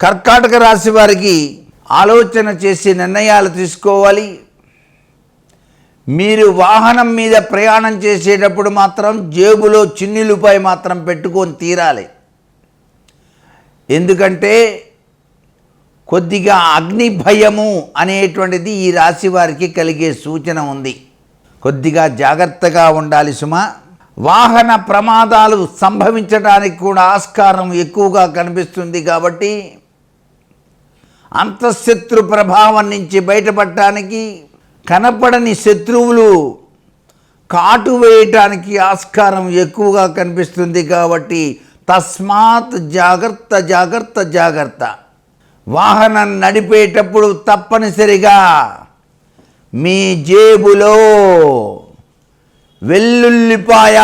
కర్కాటక రాశి వారికి ఆలోచన చేసి నిర్ణయాలు తీసుకోవాలి. మీరు వాహనం మీద ప్రయాణం చేసేటప్పుడు మాత్రం జేబులో చిన్నిలుపై మాత్రం పెట్టుకొని తీరాలి. ఎందుకంటే కొద్దిగా అగ్ని భయము అనేటువంటిది ఈ రాశి వారికి కలిగే సూచన ఉంది. కొద్దిగా జాగ్రత్తగా ఉండాలి సుమా. వాహన ప్రమాదాలు సంభవించడానికి కూడా ఆస్కారం ఎక్కువగా కనిపిస్తుంది కాబట్టి అంతఃశత్రు ప్రభావం నుంచి బయటపడటానికి కనపడని శత్రువులు కాటు వేయటానికి ఆస్కారం ఎక్కువగా కనిపిస్తుంది కాబట్టి తస్మాత్ జాగ్రత్త జాగ్రత్త జాగ్రత్త. వాహనం నడిపేటప్పుడు తప్పనిసరిగా మీ జేబులో వెల్లుల్లిపాయ.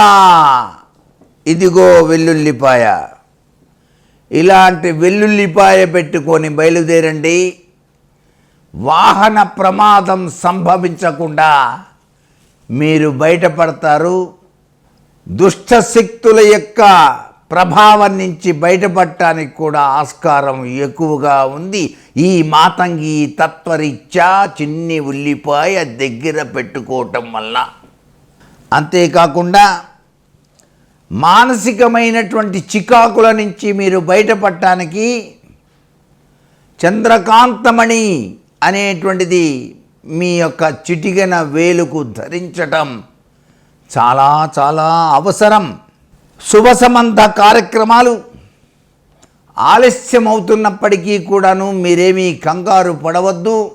ఇదిగో వెల్లుల్లిపాయ. ఇలాంటి వెల్లుల్లిపాయ పెట్టుకొని బయలుదేరండి. వాహన ప్రమాదం సంభవించకుండా మీరు బయటపడతారు. దుష్ట శక్తుల యొక్క ప్రభావం నుంచి బయటపడటానికి కూడా ఆస్కారం ఎక్కువగా ఉంది. ఈ మాతంగి తత్వరీత్యా చిన్ని ఉల్లిపాయ దగ్గర పెట్టుకోవటం వల్ల. అంతేకాకుండా మానసికమైనటువంటి చికాకుల నుంచి మీరు బయటపడటానికి చంద్రకాంతమణి అనేటువంటిది మీ యొక్క చిటికెన వేలుకు ధరించటం చాలా చాలా అవసరం. శుభ సంబంధ కార్యక్రమాలు ఆలస్యం అవుతున్నప్పటికీ కూడాను మీరేమీ కంగారు పడవద్దు.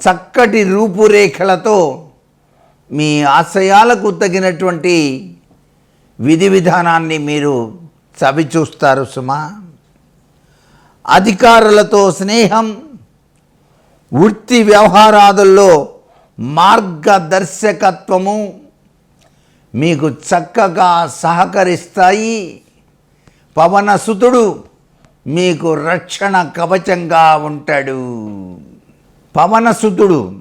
చక్కటి రూపురేఖలతో మీ ఆశయాలకు తగినటువంటి విధి విధానాన్ని మీరు చవిచూస్తారు సుమా. అధికారులతో స్నేహం వృత్తి వ్యవహారాదుల్లో మార్గదర్శకత్వము మీకు చక్కగా సహకరిస్తాయి. పవనసుతుడు మీకు రక్షణ కవచంగా ఉంటాడు. పవనసుతుడు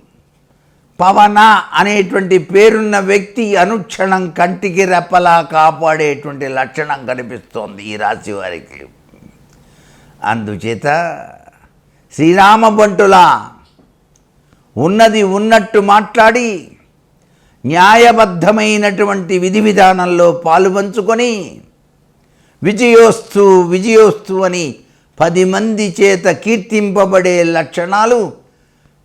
పవన అనేటువంటి పేరున్న వ్యక్తి అనుక్షణం కంటికి రెప్పలా కాపాడేటువంటి లక్షణం కనిపిస్తోంది ఈ రాశి వారికి. అందుచేత శ్రీరామ బంటులా ఉన్నది ఉన్నట్టు మాట్లాడి న్యాయబద్ధమైనటువంటి విధి విధానంలో పాలుపంచుకొని విజయోస్తు విజయోస్తు అని పది మంది చేత కీర్తింపబడే లక్షణాలు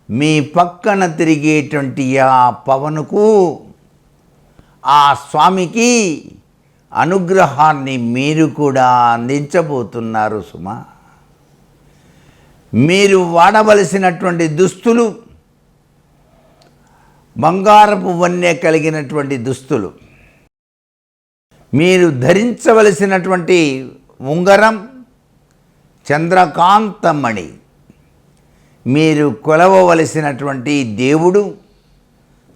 మీ పక్కన తిరిగేటువంటి ఆ పవనుకు ఆ స్వామికి అనుగ్రహాన్ని మీరు కూడా అందించబోతున్నారు సుమా. మీరు వాడవలసినటువంటి దుస్తులు బంగారపు వన్నె కలిగినటువంటి దుస్తులు మీరు ధరించవలసినటువంటి ఉంగరం చంద్రకాంతమణి మీరు కొలవవలసినటువంటి దేవుడు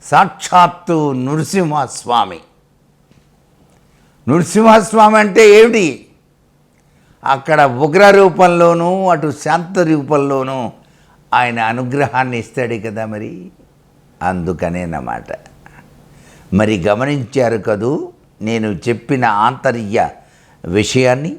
సాక్షాత్తు నృసింహస్వామి. నృసింహస్వామి అంటే ఏమిటి? అక్కడ ఉగ్ర రూపంలోనూ అటు శాంత రూపంలోనూ ఆయన అనుగ్రహాన్ని ఇస్తాడు కదా మరి? అందుకనేనమాట మరి గమనించారు కదూ? నేను చెప్పిన ఆంతర్య విషయాన్ని